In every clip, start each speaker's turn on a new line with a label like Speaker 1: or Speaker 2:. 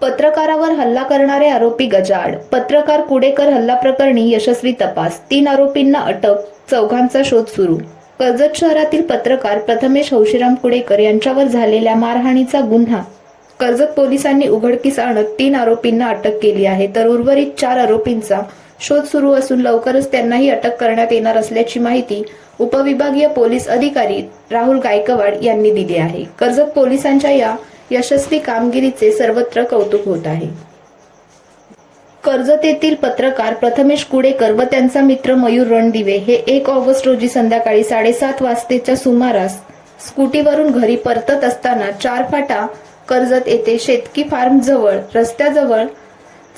Speaker 1: पत्रकारावर हल्ला करणारे आरोपी गजाड पत्रकार कुडेकर हल्ला प्रकरणी यशस्वी तपास. तीन आरोपींना अटक. चौघांचा शोध सुरू. कर्जत शहरातील पत्रकार प्रथमेश हौशीराम कुडेकर यांच्यावर झालेल्या मारहाणीचा गुन्हा. कर्जत पोलिसांनी उघडकीस आणत तीन आरोपींना अटक केली आहे. तर उर्वरित चार आरोपींचा शोध सुरू असून लवकरच त्यांनाही अटक करण्यात येणार असल्याची माहिती उपविभागीय पोलीस अधिकारी राहुल गायकवाड यांनी दिली आहे. कर्जत पोलिसांच्या या यशस्वी कामगिरीचे सर्वत्र कौतुक होत आहे. कर्जत येथील पत्रकार प्रथमेश कुडेकर व त्यांचा मित्र मयूर रणदिवे हे एक ऑगस्ट रोजी संध्याकाळी साडेसात वाजतेच्या सुमारास स्कूटीवरून घरी परतत असताना चार फाटा कर्जत येथे शेतकी फार्म जवळ रस्त्याजवळ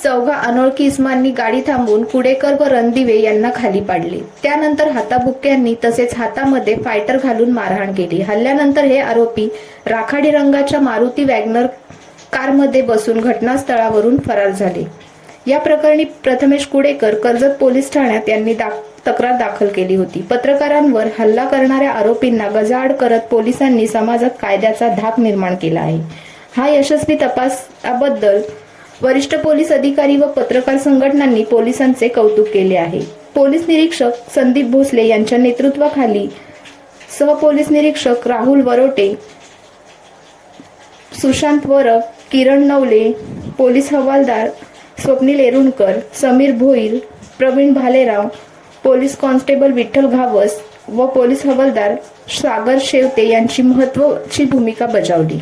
Speaker 1: चौघा अनोळखी इस्मांनी गाडी थांबवून कुडेकर व रणदिवे यांना खाली पाडले. त्यानंतर हाताबुक्क्यांनी तसेच हातामध्ये फायटर घालून मारहाण केली. हल्ल्यानंतर हे आरोपी राखाडी रंगाच्या मारुती वॅगनर कारमध्ये बसून घटनास्थळावरून फरार झाले. या प्रकरणी प्रथमेश कुडेकर कर्जत पोलीस ठाण्यात यांनी तक्रार दाखल केली होती. पत्रकारांवर हल्ला करणाऱ्या आरोपींना गजाआड करत पोलिसांनी समाजात कायद्याचा धाक निर्माण केला आहे. हा यशस्वी तपासाबद्दल वरिष्ठ पोलीस अधिकारी व पत्रकार संघटनांनी पोलिसांचे कौतुक केले आहे. पोलीस निरीक्षक संदीप भोसले यांच्या नेतृत्वाखाली सहपोलीस निरीक्षक राहुल वरोटे सुशांत वरप किरण नवले पोलीस हवालदार स्वप्नील एरुणकर समीर भोईर प्रवीण भालेराव पोलीस कॉन्स्टेबल विठ्ठल घावस व पोलीस हवालदार सागर शेवते यांची महत्वाची भूमिका बजावली.